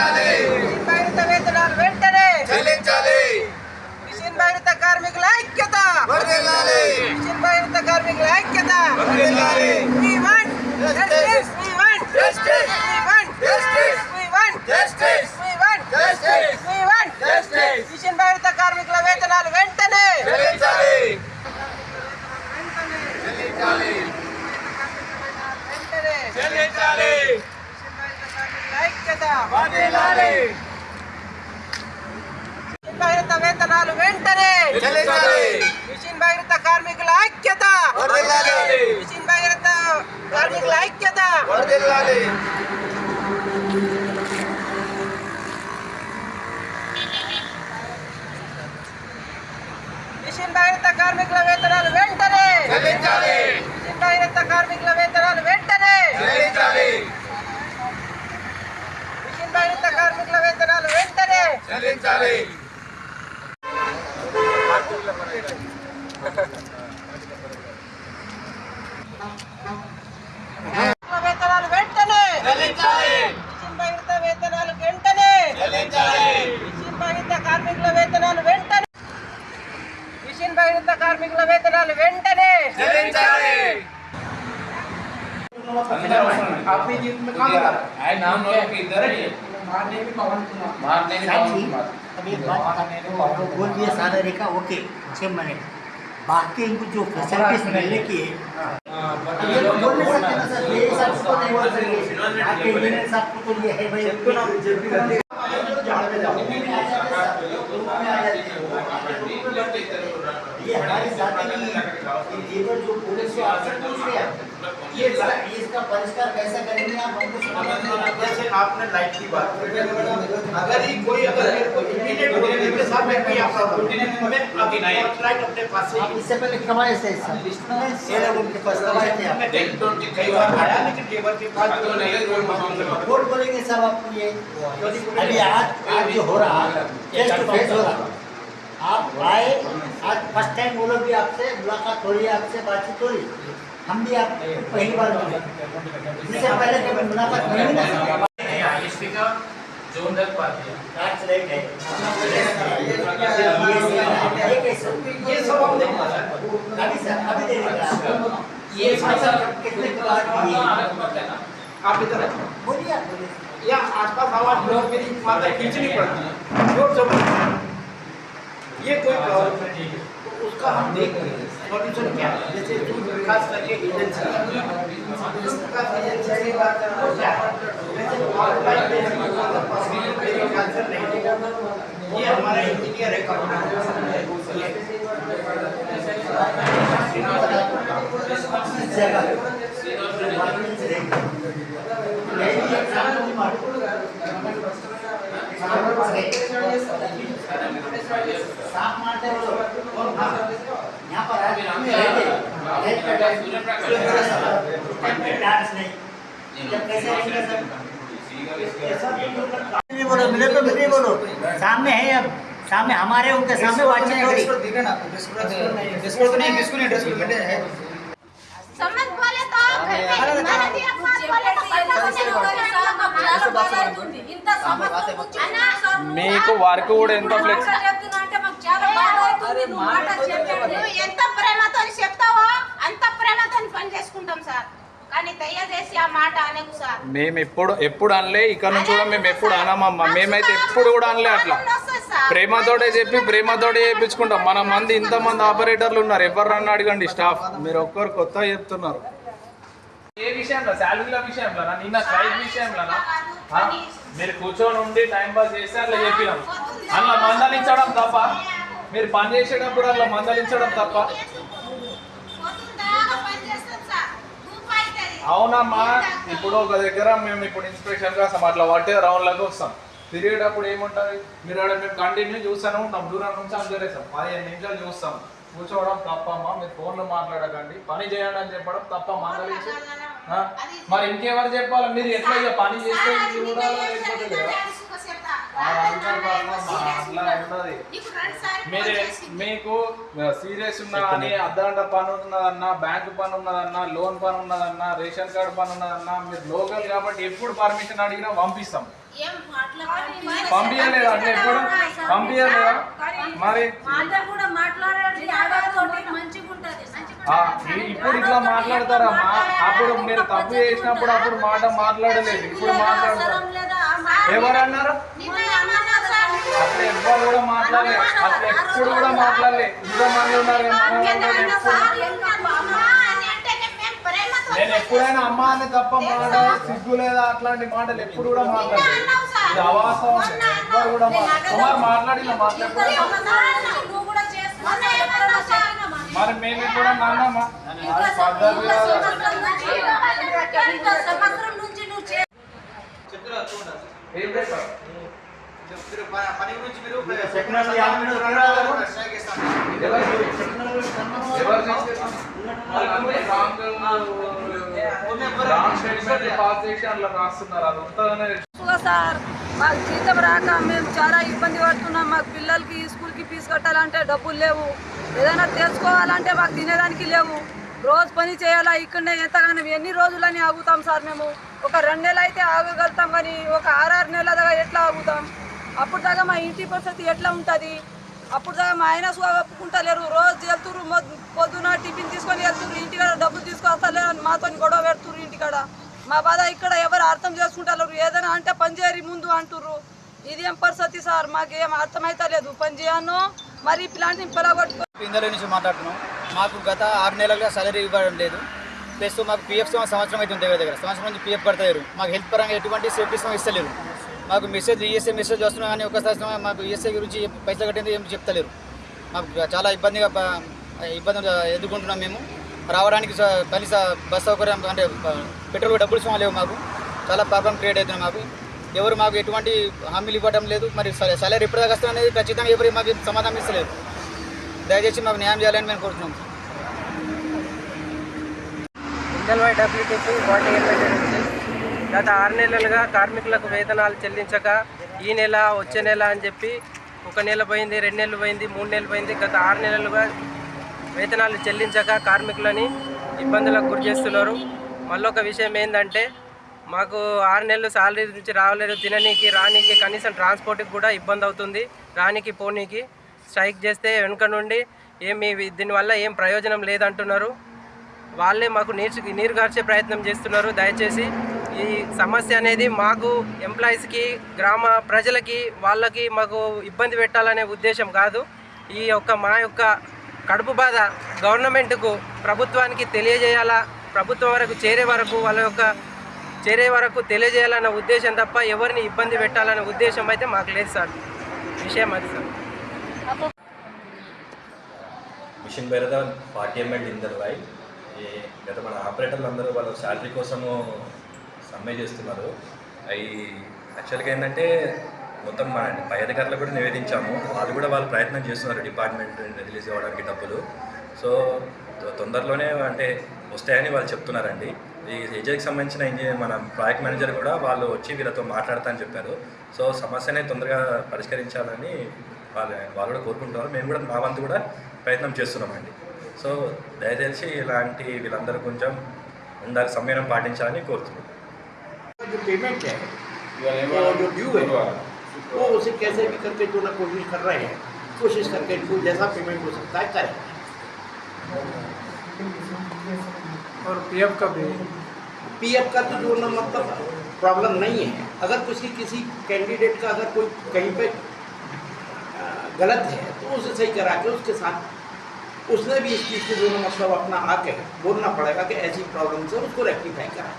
చెల్లించాలి. భరిత వేతనాలు వెంటనే చెల్లించాలి. మిషన్ భరిత కార్మికుల ఐక్యత. వర్ధిల్లాలి మిషన్ భరిత కార్మికుల ఐక్యత. వర్ధిల్లాలి we want justice we want justice Bhagiratha వేతనాలు వెంటనే! మిషన్ భగీరథ కార్మికుల ఐక్యత. మిషన్ భగీరథ కార్మికుల ఐక్యత! మిషన్ భగీరథ కార్మికుల आपने जिसमें कहा था आए नाम लोग के इधर ही। मारने भी पवन कुमार। मारने में कौन कुमार। अभी बात वो बोल दिया सारा रेखा ओके छः महीने बाकी इनको जो फैसिलिटीज़ मिलने की है। ये बोल नहीं सकते ना सर ये सबको नहीं बोल सकते आपके इंजीनियर साहब को तो ये है भाई। ये हमारी जाति की लेबर जो पुलिस से आपसे पूछ रहे हैं ये परिष्कार कैसे करेंगे आप हमको जैसे आपने लाइट की बात अगर ही कोई अगर मेरे को इमीडिएट बोले मेरे साथ मैं कोई आपका मैं अभी लाइट अपने पास से आप इससे पहले कमाए थे सर ये लोग उनके पास कमाए थे आप। कई बार आया लेकिन लेबर के पास जो नहीं वोट बोलेंगे सब आपको ये। अभी आज आज जो हो रहा फेस टू फेस हो रहा। आप आए आज फ़र्स्ट टाइम वो लोग भी आपसे मुलाकात हो रही है आपसे बातचीत हो रही है। हम भी आप पहली बार मिले इससे पहले कभी मुलाकात नहीं हुई ना। सर जोन तक पाती है। टैक्स रेट है ये ये कैसे ये सब हम नहीं मालूम अभी सर अभी दे देंगे ये सब कितने के बाद दिए आप इधर आइए। बोलिए आप बोलिए। या आसपास आवाज़ लोग मेरी माता खींचनी पड़ती है। ज़ोर से ये कोई प्रॉब्लम नहीं है। तो उसका हम देख रहे हैं। सॉल्यूशन क्या है जैसे दूध विकास करके एजेंसी दूध विकास एजेंसी से बात क्या है वैसे ऑनलाइन आंसर नहीं ये हमारा इंजीनियर है साफ़ मारते हो बोलो मिले तो मिले बोलो सामने है अब सामने हमारे उनके सामने बातचीत हो रही समझ बोले तो घर में हमारा भी अपमान बोले तो पैसा मुझे చాలా బాధ అవుతుంది ఇంత సమస్య కూర్చొని మీకు వర్క్ కూడా ఎంత ఫ్లెక్స్ అంటే మాకు చాలా బాధ అవుతుంది నువ్వు మాట చెప్పండి నువ్వు ఎంత ప్రేమతో చెప్తావో అంత ప్రేమతో పని చేసుకుంటాం సార్. కానీ దయచేసి ఆ మాట అనకు సార్. మేము ఎప్పుడు ఎప్పుడు అనలే ఇక్కడ నుంచి కూడా మేము ఎప్పుడు అనమమ్మా. మేమైతే ఎప్పుడు కూడా అనలే అట్లా. ప్రేమతోటే చెప్పి ప్రేమతోటే చేయించుకుంటాం మన మంది ఇంతమంది ఆపరేటర్లు ఉన్నారు. ఎవరు అడగండి స్టాఫ్. మీరు ఒక్కరు కొత్త చెప్తున్నారు. ఏ విషయంలో? శాలరీల విషయంలో నిన్న స్ట్రైక్ విషయంలో మీరు కూర్చొని ఉండి టైం పాస్ చేస్తే అట్లా చెప్పినాం. అట్లా మందలించడం తప్ప? మీరు పని చేసేటప్పుడు అట్లా మందలించడం తప్ప? అవునమ్మా ఇప్పుడు ఒక దగ్గర మేము ఇప్పుడు ఇన్స్పెక్షన్ కోసం అట్లా పట్టే రౌండ్లకు వస్తాం. తిరిగేటప్పుడు ఏముంటుంది? మీరు ఆడ మేము కంటిన్యూ చూస్తూనే ఉంటాం దూరం నుంచి అందరేస్తాం. పదిహేను నిమిషాలు చూస్తాం. కూర్చోవడం తప్పమ్మా మీరు ఫోన్లో మాట్లాడకండి. పని చేయండి అని చెప్పడం తప్ప మందలించి? మరి ఇంకెవరు చెప్పాలి? మీరు ఎట్లా పని చేస్తే కూడా లేకపోతే లేదా? మీకు సీరియస్ ఉన్నా అని అర్ధగంట పని ఉన్నదన్నా బ్యాంక్ పని ఉన్నదన్నా లోన్ పని ఉన్నదన్నా రేషన్ కార్డు పని ఉన్నదన్నా మీరు లోకల్ కాబట్టి ఎప్పుడు పర్మిషన్ అడిగినా పంపిస్తాం. పంపించలేదా అంటే ఎప్పుడు? పంపించలేదా మరి? ఇప్పుడు ఇట్లా మాట్లాడతారా? మా- అప్పుడు మీరు తప్పు చేసినప్పుడు అప్పుడు మాట మాట్లాడలేదు. ఇప్పుడు మాట్లాడతారు. అసలు ఎవ్వరు కూడా మాట్లాడలే. అసలు ఎప్పుడు కూడా మాట్లాడలే. మంది ఉన్నారు కూడా నేను ఎప్పుడైనా అమ్మ అని తప్ప మాట సిగ్గు లేదా అట్లాంటి మాటలు ఎప్పుడు కూడా మాట్లాడలేదు. ఇది ఎవ్వరు కూడా కుమార్ మాట్లాడిన కూడా సార్? మరి మేము పద్ధతి కాదు నువ్వు చే ఏం? పని గురించి మీరు సార్ మాకు జీతం రాక మేము చాలా ఇబ్బంది పడుతున్నాం. మాకు పిల్లలకి స్కూల్కి ఫీజు కట్టాలంటే డబ్బులు లేవు. ఏదైనా తెచ్చుకోవాలంటే మాకు తినేదానికి లేవు. రోజు పని చేయాలా? ఇక్కడనే ఎంతగానో ఎన్ని రోజులని ఆగుతాం సార్ మేము? ఒక రెండు నెలలు అయితే ఆగగలుగుతాం కానీ ఒక ఆరారు నెలల దాకా ఎట్లా ఆగుతాం? అప్పుడు దాకా మా ఇంటి పరిస్థితి ఎట్లా ఉంటుంది? అప్పుడు దాకా మా ఆయన సుగా ఒప్పుకుంటలేరు. రోజు వెళ్తురు పొద్దున టిఫిన్ తీసుకొని వెళ్తురు ఇంటికాడ డబ్బులు తీసుకొస్తలేరు అని మాతో గొడవ పెడుతురు ఇంటికాడ. మా బాధ ఇక్కడ ఎవరు అర్థం చేసుకుంటారు ఏదైనా అంటే పనిచేయరి ముందు అంటుర్రు. ఇది ఏం పరిస్థితి సార్? మాకేం అర్థమైతలేదు. పని చేయను. మరి ఇలాంటి పిలగొట్టుకో ఇందులో నుంచి మాట్లాడుతున్నాం. మాకు గత ఆరు నెలలుగా సాలరీ ఇవ్వడం లేదు. ప్లస్ మాకు పిఎఫ్ సంవత్సరం అయితే ఉంది దగ్గర. దగ్గర సంవత్సరం నుంచి పిఎఫ్ పడతారు మాకు హెల్త్ పరంగా ఎటువంటి సేఫ్టీ ఇస్తలేరు. మాకు మెసేజ్ ఈఎస్ఐ మెసేజ్ వస్తున్నా కానీ ఒకసారి మాకు ఈఎస్ఐ గురించి పైసలు కట్టింది ఏం చెప్తలేరు. మాకు చాలా ఇబ్బందిగా ఇబ్బంది ఇబ్బందులు ఎదుర్కొంటున్నాం మేము. రావడానికి స- కనీస బస్ సౌకర్యం అంటే పెట్రోల్ డబ్బులు సొమ్ము లేవు మాకు. చాలా ప్రాబ్లం క్రియేట్ అవుతుంది మాకు. ఎవరు మాకు ఎటువంటి హామీలు ఇవ్వడం లేదు. మరి సాలరీ ఎప్పటిదాకా వస్తుంది అనేది ఖచ్చితంగా ఎవరు మాకు సమాధానం ఇస్తలేదు దయచేసి మాకు న్యాయం చేయాలని మేము కోరుతున్నాం. ఇండల్వై డబ్ల్యూటీపీ బాడీ నుంచి గత ఆరు నెలలుగా కార్మికులకు వేతనాలు చెల్లించక ఈ నెల వచ్చే నెల అని చెప్పి ఒక నెల పోయింది రెండు నెలలు పోయింది మూడు నెలలు పోయింది. గత ఆరు నెలలుగా వేతనాలు చెల్లించక కార్మికులని ఇబ్బందులకు గురి చేస్తున్నారు. మళ్ళొక విషయం ఏంటంటే మాకు ఆరు నెలలు శాలరీ నుంచి రావలేదు. తిననీకి రానీకి కనీసం ట్రాన్స్పోర్ట్కి కూడా ఇబ్బంది అవుతుంది. రానికి పోనీకి స్ట్రైక్ చేస్తే వెనుక నుండి ఏమి దీనివల్ల ఏం ప్రయోజనం లేదంటున్నారు. వాళ్ళే మాకు నీరు నీరు గార్చే ప్రయత్నం చేస్తున్నారు. దయచేసి ఈ సమస్య అనేది మాకు ఎంప్లాయీస్కి గ్రామ ప్రజలకి వాళ్ళకి మాకు ఇబ్బంది పెట్టాలనే ఉద్దేశం కాదు. ఈ యొక్క మా యొక్క కడుపు బాధ గవర్నమెంట్కు ప్రభుత్వానికి తెలియజేయాలా? ప్రభుత్వం వరకు చేరే వరకు వాళ్ళ యొక్క చేరే వరకు తెలియజేయాలన్న ఉద్దేశం తప్ప ఎవరిని ఇబ్బంది పెట్టాలనే ఉద్దేశం అయితే మాకు లేదు సార్. విషయం అది సార్. మిషన్ బెరద పార్టీ ఎంఎల్ ఇందర్ రాయ్ గత మన ఆపరేటర్లు అందరూ వాళ్ళ శాలరీ కోసము సమ్మె చేస్తున్నారు. అవి యాక్చువల్గా ఏంటంటే మొత్తం మన పై అధికారులకు కూడా నివేదించాము. వాళ్ళు కూడా వాళ్ళు ప్రయత్నం చేస్తున్నారు డిపార్ట్మెంట్ రిలీజ్ అవ్వడానికి డబ్బులు. సో తొందరలోనే అంటే వస్తాయని వాళ్ళు చెప్తున్నారండి. ఈ ఏజెకి సంబంధించిన ఇంజనీర్ మన ప్రాజెక్ట్ మేనేజర్ కూడా వాళ్ళు వచ్చి వీళ్ళతో మాట్లాడతా అని చెప్పారు. సో సమస్యనే తొందరగా పరిష్కరించాలని వాళ్ళు వాళ్ళు కూడా కోరుకుంటున్నారు. మేము కూడా మా వంతు కూడా ప్రయత్నం చేస్తున్నామండి సో దయచేసి ఇలాంటి వీళ్ళందరూ కొంచెం ఉండాలి సమయం పాటించాలని కోరుతున్నాం जो पेमेंट है वो जो ड्यू है वो उसे कैसे भी करके जो ना कोशिश कर रहे हैं कोशिश करके इनको जैसा पेमेंट हो सकता है करें और पीएफ का भी पीएफ का तो जो ना मतलब प्रॉब्लम नहीं है अगर किसी किसी कैंडिडेट का अगर कोई कहीं पे अ, गलत है तो उसे सही करा के उसके साथ उसने भी इस चीज़ को जो है मतलब अपना आके बोलना पड़ेगा कि ऐसी प्रॉब्लम से उसको रेक्टिफाई करा।